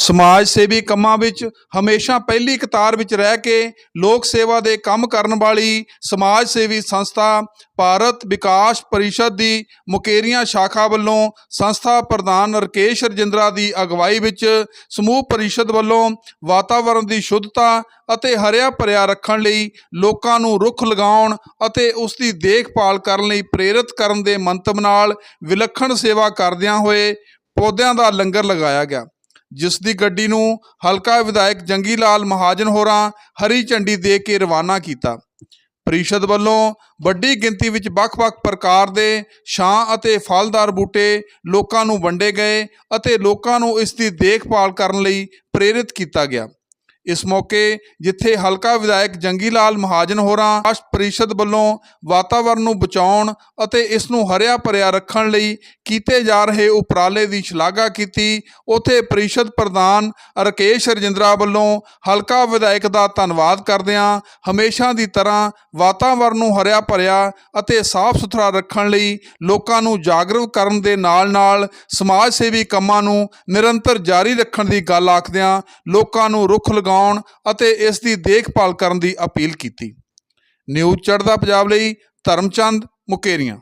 ਸਮਾਜ ਸੇਵੀ ਕੰਮਾਂ ਵਿੱਚ ਹਮੇਸ਼ਾ ਪਹਿਲੀ ਕਤਾਰ ਵਿੱਚ ਰਹਿ ਕੇ ਲੋਕ ਸੇਵਾ ਦੇ ਕੰਮ ਕਰਨ ਵਾਲੀ ਸਮਾਜ ਸੇਵੀ ਸੰਸਥਾ ਭਾਰਤ ਵਿਕਾਸ ਪਰਿਸ਼ਦ ਦੀ ਮੁਕੇਰੀਆਂ ਸ਼ਾਖਾ ਵੱਲੋਂ ਸੰਸਥਾ ਪ੍ਰਧਾਨ ਰਕੇਸ਼ ਰਜਿੰਦਰਾ ਦੀ ਅਗਵਾਈ ਵਿੱਚ ਸਮੂਹ ਪਰਿਸ਼ਦ ਵੱਲੋਂ ਵਾਤਾਵਰਣ ਦੀ ਸ਼ੁੱਧਤਾ ਅਤੇ ਹਰਿਆ ਭਰਿਆ ਰੱਖਣ ਲਈ ਲੋਕਾਂ ਨੂੰ ਰੁੱਖ ਲਗਾਉਣ ਅਤੇ ਉਸ ਦੀ ਦੇਖਭਾਲ ਕਰਨ ਲਈ ਪ੍ਰੇਰਿਤ ਕਰਨ ਦੇ ਮੰਤਵ ਨਾਲ ਵਿਲੱਖਣ ਸੇਵਾ ਕਰਦਿਆਂ ਹੋਏ ਪੌਦਿਆਂ ਦਾ ਲੰਗਰ ਲਗਾਇਆ ਗਿਆ। ਜਿਸ ਦੀ ਗੱਡੀ ਨੂੰ ਹਲਕਾ ਵਿਧਾਇਕ ਜੰਗੀ ਲਾਲ ਮਹਾਜਨ ਹੋਰਾਂ ਹਰੀ ਝੰਡੀ ਦੇ ਕੇ ਰਵਾਨਾ ਕੀਤਾ। ਪ੍ਰੀਸ਼ਦ ਵੱਲੋਂ ਵੱਡੀ ਗਿਣਤੀ ਵਿੱਚ ਵੱਖ-ਵੱਖ ਪ੍ਰਕਾਰ ਦੇ ਛਾਂ ਅਤੇ ਫਲਦਾਰ ਬੂਟੇ ਲੋਕਾਂ ਨੂੰ ਵੰਡੇ ਗਏ ਅਤੇ ਲੋਕਾਂ ਨੂੰ ਇਸ ਦੀ ਦੇਖਭਾਲ ਕਰਨ ਲਈ ਪ੍ਰੇਰਿਤ ਕੀਤਾ ਗਿਆ। ਇਸ ਮੌਕੇ ਜਿੱਥੇ ਹਲਕਾ ਵਿਧਾਇਕ ਜੰਗੀ ਲਾਲ ਮਹਾਜਨ ਹੋਰਾਂ, ਰਾਸ਼ਟਰ ਪ੍ਰੀਸ਼ਦ ਵੱਲੋਂ ਵਾਤਾਵਰਣ ਨੂੰ ਬਚਾਉਣ ਅਤੇ ਇਸ ਨੂੰ ਹਰਿਆ ਭਰਿਆ ਰੱਖਣ ਲਈ ਕੀਤੇ ਜਾ ਰਹੇ ਉਪਰਾਲੇ ਦੀ ਸ਼ਲਾਘਾ ਕੀਤੀ, ਉਥੇ ਪਰਿਸ਼ਦ ਪ੍ਰਧਾਨ ਰਕੇਸ਼ ਰਜਿੰਦਰਾ ਵੱਲੋਂ ਹਲਕਾ ਵਿਧਾਇਕ ਦਾ ਧੰਨਵਾਦ ਕਰਦਿਆਂ ਹਮੇਸ਼ਾ ਦੀ ਤਰ੍ਹਾਂ ਵਾਤਾਵਰਣ ਨੂੰ ਹਰਿਆ ਭਰਿਆ ਅਤੇ ਸਾਫ਼ ਸੁਥਰਾ ਰੱਖਣ ਲਈ ਲੋਕਾਂ ਨੂੰ ਜਾਗਰੂਕ ਕਰਨ ਦੇ ਨਾਲ-ਨਾਲ ਸਮਾਜ ਸੇਵੀ ਕੰਮਾਂ ਨੂੰ ਨਿਰੰਤਰ ਜਾਰੀ ਰੱਖਣ ਦੀ ਗੱਲ ਆਖਦਿਆਂ ਲੋਕਾਂ ਨੂੰ ਰੁੱਖ ਲਗਾ ਲਗਾਉਣ ਅਤੇ ਇਸ ਦੀ ਦੇਖਭਾਲ ਕਰਨ ਦੀ ਅਪੀਲ ਕੀਤੀ। ਨਿਊਜ਼ ਚੜ੍ਹਦਾ ਪੰਜਾਬ ਲਈ ਧਰਮਚੰਦ ਮੁਕੇਰੀਆਂ।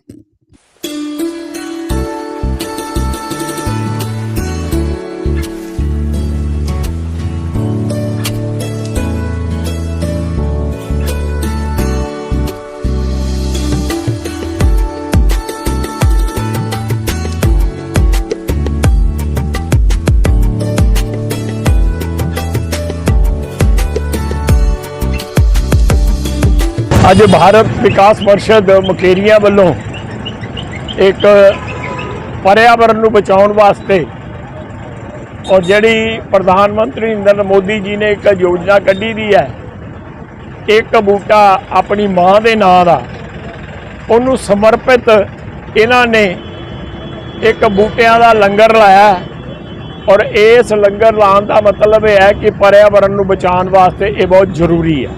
ਅੱਜ ਭਾਰਤ ਵਿਕਾਸ ਪਰਿਸ਼ਦ ਮੁਕੇਰੀਆਂ ਵੱਲੋਂ ਇੱਕ ਪਰਿਆਵਰਣ ਨੂੰ ਬਚਾਉਣ ਵਾਸਤੇ ਔਰ ਜਿਹੜੀ ਪ੍ਰਧਾਨ ਮੰਤਰੀ ਨਰਿੰਦਰ ਮੋਦੀ ਜੀ ਨੇ ਇੱਕ ਯੋਜਨਾ ਕੱਢੀ ਦੀ ਹੈ, ਇੱਕ ਬੂਟਾ ਆਪਣੀ ਮਾਂ ਦੇ ਨਾਂ ਦਾ, ਉਹਨੂੰ ਸਮਰਪਿਤ ਇਹਨਾਂ ਨੇ ਇੱਕ ਬੂਟਿਆਂ ਦਾ ਲੰਗਰ ਲਾਇਆ ਔਰ ਇਸ ਲੰਗਰ ਲਾਉਣ ਦਾ ਮਤਲਬ ਇਹ ਹੈ ਕਿ ਪਰਿਆਵਰਣ ਨੂੰ ਬਚਾਉਣ ਵਾਸਤੇ ਇਹ ਬਹੁਤ ਜ਼ਰੂਰੀ ਹੈ।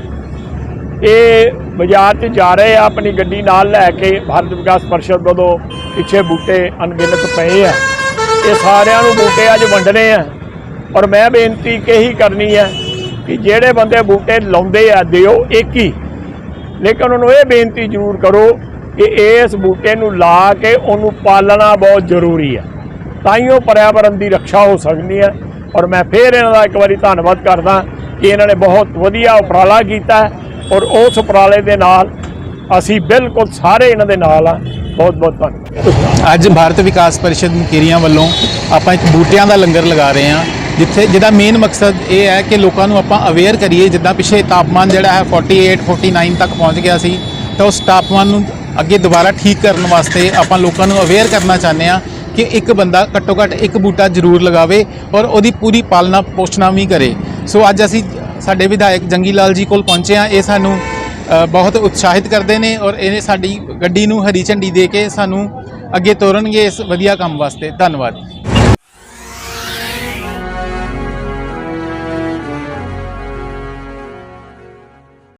ਇਹ ਬਾਜ਼ਾਰ 'ਚ ਜਾ ਰਹੇ ਆ, ਆਪਣੀ ਗੱਡੀ ਨਾਲ ਲੈ ਕੇ ਭਾਰਤ ਵਿਕਾਸ ਪਰਿਸ਼ਦ ਵੱਲੋਂ ਪਿੱਛੇ ਬੂਟੇ ਅਣਗਿਣਤ ਪਏ ਆ। ਇਹ ਸਾਰਿਆਂ ਨੂੰ ਬੂਟੇ ਅੱਜ ਵੰਡਣੇ ਆ। ਔਰ ਮੈਂ ਬੇਨਤੀ ਕਹੀ ਕਰਨੀ ਹੈ ਕਿ ਜਿਹੜੇ ਬੰਦੇ ਬੂਟੇ ਲਾਉਂਦੇ ਆ, ਦਿਓ ਇੱਕ ਹੀ। ਲੇਕਿਨ ਉਹਨਾਂ ਨੂੰ ਇਹ ਬੇਨਤੀ ਜ਼ਰੂਰ ਕਰੋ ਕਿ ਇਸ ਬੂਟੇ ਨੂੰ ਲਾ ਕੇ ਉਹਨੂੰ ਪਾਲਣਾ ਬਹੁਤ ਜ਼ਰੂਰੀ ਹੈ ਤਾਂ ਹੀ ਉਹ ਪਰਿਆਵਰਣ ਦੀ ਰੱਖਿਆ ਹੋ ਸਕਦੀ ਹੈ ਔਰ ਮੈਂ ਫੇਰ ਇਹਨਾਂ ਦਾ ਇੱਕ ਵਾਰੀ ਧੰਨਵਾਦ ਕਰਦਾ ਕਿ ਇਹਨਾਂ ਨੇ ਬਹੁਤ ਵਧੀਆ ਉਪਰਾਲਾ ਕੀਤਾ। ਔਰ ਉਸ ਉਪਰਾਲੇ ਦੇ ਨਾਲ ਅਸੀਂ ਬਿਲਕੁਲ ਸਾਰੇ ਇਹਨਾਂ ਦੇ ਨਾਲ ਆ ਬਹੁਤ ਬਹੁਤ ਧੰਨਵਾਦ। ਅੱਜ ਭਾਰਤ ਵਿਕਾਸ ਪਰਿਸ਼ਦ ਮੁਕੇਰੀਆਂ ਵੱਲੋਂ ਆਪਾਂ ਇੱਕ ਬੂਟਿਆਂ ਦਾ ਲੰਗਰ ਲਗਾ ਰਹੇ ਹਾਂ, ਜਿੱਥੇ ਜਿਹਦਾ ਮੇਨ ਮਕਸਦ ਇਹ ਹੈ ਕਿ ਲੋਕਾਂ ਨੂੰ ਆਪਾਂ ਅਵੇਅਰ ਕਰੀਏ, ਜਿੱਦਾਂ ਪਿਛੇ ਤਾਪਮਾਨ ਜਿਹੜਾ ਹੈ 48 49 ਤੱਕ ਪਹੁੰਚ ਗਿਆ ਸੀ, ਤਾਂ ਉਸ ਤਾਪਮਾਨ ਨੂੰ ਅੱਗੇ ਦੁਬਾਰਾ ਠੀਕ ਕਰਨ ਵਾਸਤੇ ਆਪਾਂ ਲੋਕਾਂ ਨੂੰ ਅਵੇਅਰ ਕਰਨਾ ਚਾਹੁੰਦੇ ਹਾਂ ਕਿ ਇੱਕ ਬੰਦਾ ਘੱਟੋ ਘੱਟ ਇੱਕ ਬੂਟਾ ਜ਼ਰੂਰ ਲਗਾਵੇ ਔਰ ਉਹਦੀ ਪੂਰੀ ਪਾਲਣਾ ਪੋਸ਼ਣਾ ਵੀ ਕਰੇ। ਸੋ ਅੱਜ ਅਸੀਂ ਸਾਡੇ ਵਿਧਾਇਕ ਜੰਗੀ ਲਾਲ ਜੀ ਕੋਲ ਪਹੁੰਚੇ ਹਾਂ। ਇਹ ਸਾਨੂੰ ਬਹੁਤ ਉਤਸ਼ਾਹਿਤ ਕਰਦੇ ਨੇ ਔਰ ਇਹ ਸਾਡੀ ਗੱਡੀ ਨੂੰ ਹਰੀ ਝੰਡੀ ਦੇ ਕੇ ਸਾਨੂੰ ਅੱਗੇ ਤੋਰਨਗੇ ਇਸ ਵਧੀਆ ਕੰਮ ਵਾਸਤੇ। ਧੰਨਵਾਦ।